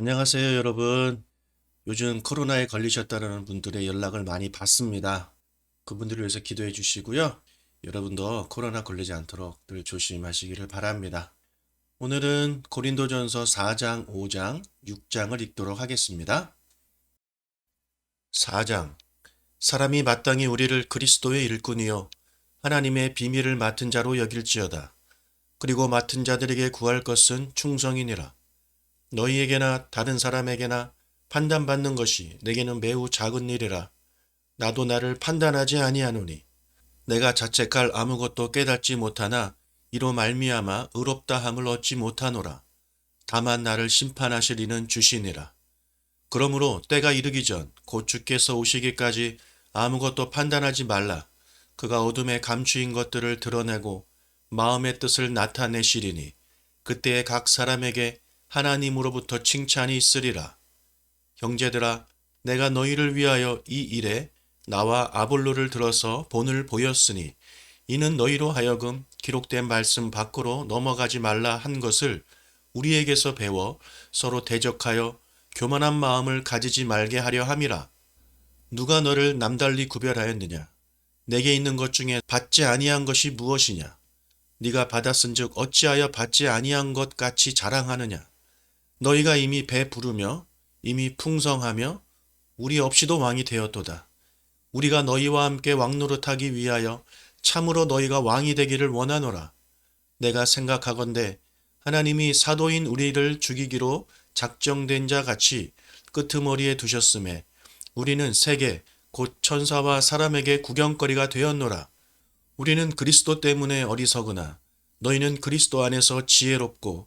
안녕하세요, 여러분. 요즘 코로나에 걸리셨다는 분들의 연락을 많이 받습니다. 그분들을 위해서 기도해 주시고요. 여러분도 코로나 걸리지 않도록 늘 조심하시기를 바랍니다. 오늘은 고린도전서 4장, 5장, 6장을 읽도록 하겠습니다. 4장. 사람이 마땅히 우리를 그리스도의 일꾼이요 하나님의 비밀을 맡은 자로 여길지어다. 그리고 맡은 자들에게 구할 것은 충성이니라. 너희에게나 다른 사람에게나 판단받는 것이 내게는 매우 작은 일이라. 나도 나를 판단하지 아니하노니 내가 자책할 아무것도 깨닫지 못하나 이로 말미암아 의롭다 함을 얻지 못하노라. 다만 나를 심판하실 이는 주시니라. 그러므로 때가 이르기 전 곧 주께서 오시기까지 아무것도 판단하지 말라. 그가 어둠에 감추인 것들을 드러내고 마음의 뜻을 나타내시리니 그때에 각 사람에게 하나님으로부터 칭찬이 있으리라. 형제들아, 내가 너희를 위하여 이 일에 나와 아볼로를 들어서 본을 보였으니 이는 너희로 하여금 기록된 말씀 밖으로 넘어가지 말라 한 것을 우리에게서 배워 서로 대적하여 교만한 마음을 가지지 말게 하려 함이라. 누가 너를 남달리 구별하였느냐? 내게 있는 것 중에 받지 아니한 것이 무엇이냐? 네가 받았은즉 어찌하여 받지 아니한 것 같이 자랑하느냐? 너희가 이미 배 부르며 이미 풍성하며 우리 없이도 왕이 되었도다. 우리가 너희와 함께 왕노릇하기 위하여 참으로 너희가 왕이 되기를 원하노라. 내가 생각하건대 하나님이 사도인 우리를 죽이기로 작정된 자 같이 끄트머리에 두셨음에 우리는 세계 곧 천사와 사람에게 구경거리가 되었노라. 우리는 그리스도 때문에 어리석으나 너희는 그리스도 안에서 지혜롭고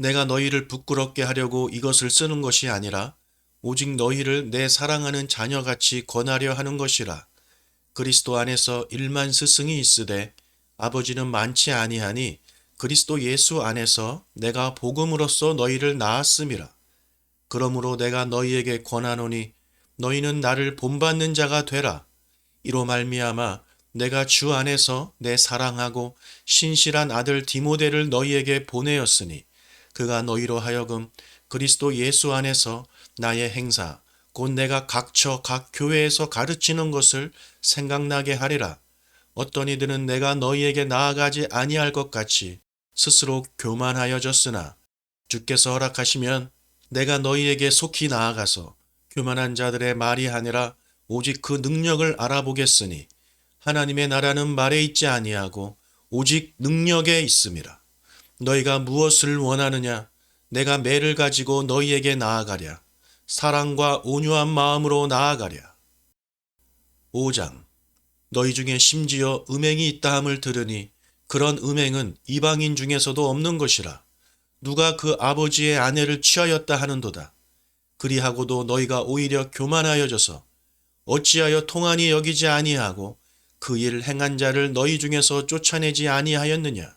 내가 너희를 부끄럽게 하려고 이것을 쓰는 것이 아니라 오직 너희를 내 사랑하는 자녀같이 권하려 하는 것이라. 그리스도 안에서 일만 스승이 있으되 아버지는 많지 아니하니 그리스도 예수 안에서 내가 복음으로써 너희를 낳았음이라. 그러므로 내가 너희에게 권하노니 너희는 나를 본받는 자가 되라. 이로 말미암아 내가 주 안에서 내 사랑하고 신실한 아들 디모데를 너희에게 보내었으니 그가 너희로 하여금 그리스도 예수 안에서 나의 행사 곧 내가 각처 각 교회에서 가르치는 것을 생각나게 하리라. 어떤 이들은 내가 너희에게 나아가지 아니할 것 같이 스스로 교만하여졌으나 주께서 허락하시면 내가 너희에게 속히 나아가서 교만한 자들의 말이 아니라 오직 그 능력을 알아보겠으니 하나님의 나라는 말에 있지 아니하고 오직 능력에 있음이라. 너희가 무엇을 원하느냐? 내가 매를 가지고 너희에게 나아가랴. 사랑과 온유한 마음으로 나아가랴. 5장 너희 중에 심지어 음행이 있다 함을 들으니 그런 음행은 이방인 중에서도 없는 것이라. 누가 그 아버지의 아내를 취하였다 하는도다. 그리하고도 너희가 오히려 교만하여져서 어찌하여 통한이 여기지 아니하고 그 일 행한 자를 너희 중에서 쫓아내지 아니하였느냐?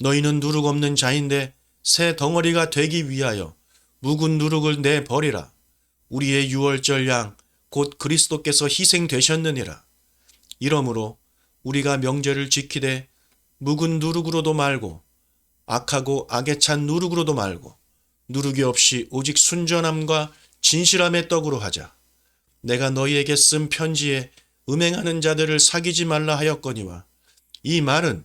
너희는 누룩 없는 자인데 새 덩어리가 되기 위하여 묵은 누룩을 내 버리라. 우리의 유월절 양 곧 그리스도께서 희생되셨느니라. 이러므로 우리가 명절을 지키되 묵은 누룩으로도 말고 악하고 악에 찬 누룩으로도 말고 누룩이 없이 오직 순전함과 진실함의 떡으로 하자. 내가 너희에게 쓴 편지에 음행하는 자들을 사귀지 말라 하였거니와 이 말은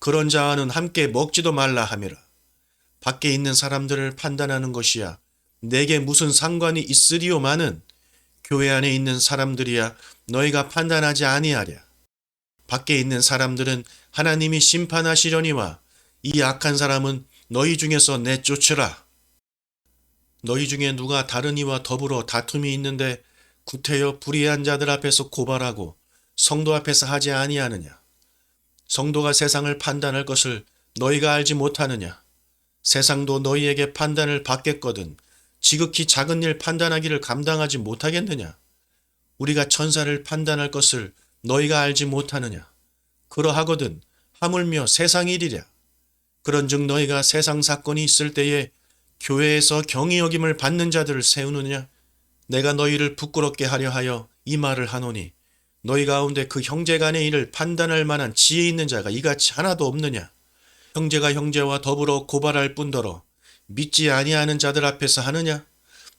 그런 자와는 함께 먹지도 말라 함이라. 밖에 있는 사람들을 판단하는 것이야 내게 무슨 상관이 있으리오마는 교회 안에 있는 사람들이야 너희가 판단하지 아니하랴. 밖에 있는 사람들은 하나님이 심판하시려니와 이 악한 사람은 너희 중에서 내쫓으라. 너희 중에 누가 다른 이와 더불어 다툼이 있는데 구태여 불의한 자들 앞에서 고발하고 성도 앞에서 하지 아니하느냐. 성도가 세상을 판단할 것을 너희가 알지 못하느냐. 세상도 너희에게 판단을 받겠거든 지극히 작은 일 판단하기를 감당하지 못하겠느냐. 우리가 천사를 판단할 것을 너희가 알지 못하느냐. 그러하거든 하물며 세상 일이랴. 그런즉 너희가 세상 사건이 있을 때에 교회에서 경이 여김을 받는 자들을 세우느냐? 내가 너희를 부끄럽게 하려 하여 이 말을 하노니 너희 가운데 그 형제 간의 일을 판단할 만한 지혜 있는 자가 이같이 하나도 없느냐? 형제가 형제와 더불어 고발할 뿐더러 믿지 아니하는 자들 앞에서 하느냐?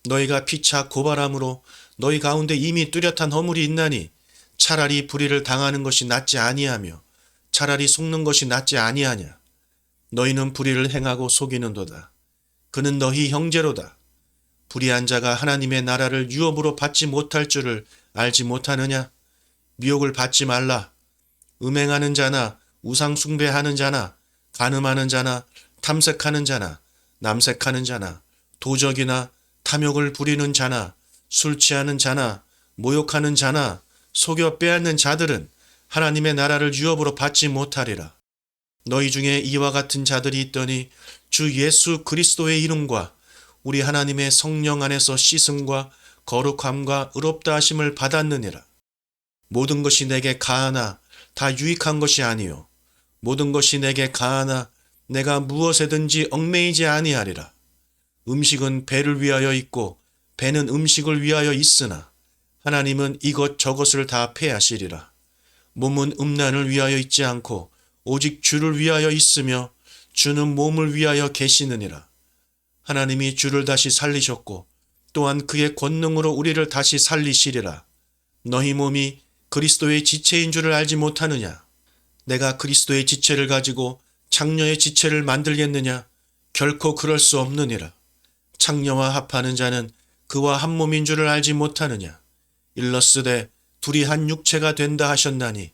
너희가 피차 고발함으로 너희 가운데 이미 뚜렷한 허물이 있나니 차라리 불의를 당하는 것이 낫지 아니하며 차라리 속는 것이 낫지 아니하냐? 너희는 불의를 행하고 속이는도다. 그는 너희 형제로다. 불의한 자가 하나님의 나라를 유업으로 받지 못할 줄을 알지 못하느냐? 미혹을 받지 말라. 음행하는 자나 우상 숭배하는 자나 간음하는 자나 탐색하는 자나 남색하는 자나 도적이나 탐욕을 부리는 자나 술 취하는 자나 모욕하는 자나 속여 빼앗는 자들은 하나님의 나라를 유업으로 받지 못하리라. 너희 중에 이와 같은 자들이 있더니 주 예수 그리스도의 이름과 우리 하나님의 성령 안에서 씻음과 거룩함과 의롭다 하심을 받았느니라. 모든 것이 내게 가하나 다 유익한 것이 아니요 모든 것이 내게 가하나 내가 무엇에든지 얽매이지 아니하리라. 음식은 배를 위하여 있고 배는 음식을 위하여 있으나 하나님은 이것 저것을 다 패하시리라. 몸은 음란을 위하여 있지 않고 오직 주를 위하여 있으며 주는 몸을 위하여 계시느니라. 하나님이 주를 다시 살리셨고 또한 그의 권능으로 우리를 다시 살리시리라. 너희 몸이 그리스도의 지체인 줄을 알지 못하느냐? 내가 그리스도의 지체를 가지고 창녀의 지체를 만들겠느냐? 결코 그럴 수 없느니라. 창녀와 합하는 자는 그와 한 몸인 줄을 알지 못하느냐? 일러스되 둘이 한 육체가 된다 하셨나니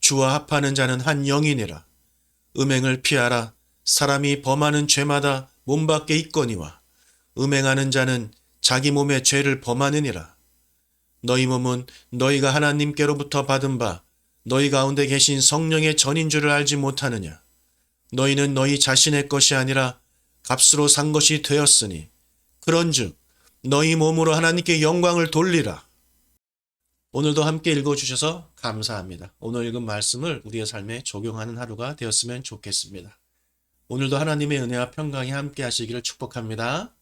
주와 합하는 자는 한 영이니라. 음행을 피하라. 사람이 범하는 죄마다 몸 밖에 있거니와 음행하는 자는 자기 몸의 죄를 범하느니라. 너희 몸은 너희가 하나님께로부터 받은 바 너희 가운데 계신 성령의 전인 줄을 알지 못하느냐. 너희는 너희 자신의 것이 아니라 값으로 산 것이 되었으니 그런즉 너희 몸으로 하나님께 영광을 돌리라. 오늘도 함께 읽어주셔서 감사합니다. 오늘 읽은 말씀을 우리의 삶에 적용하는 하루가 되었으면 좋겠습니다. 오늘도 하나님의 은혜와 평강이 함께 하시기를 축복합니다.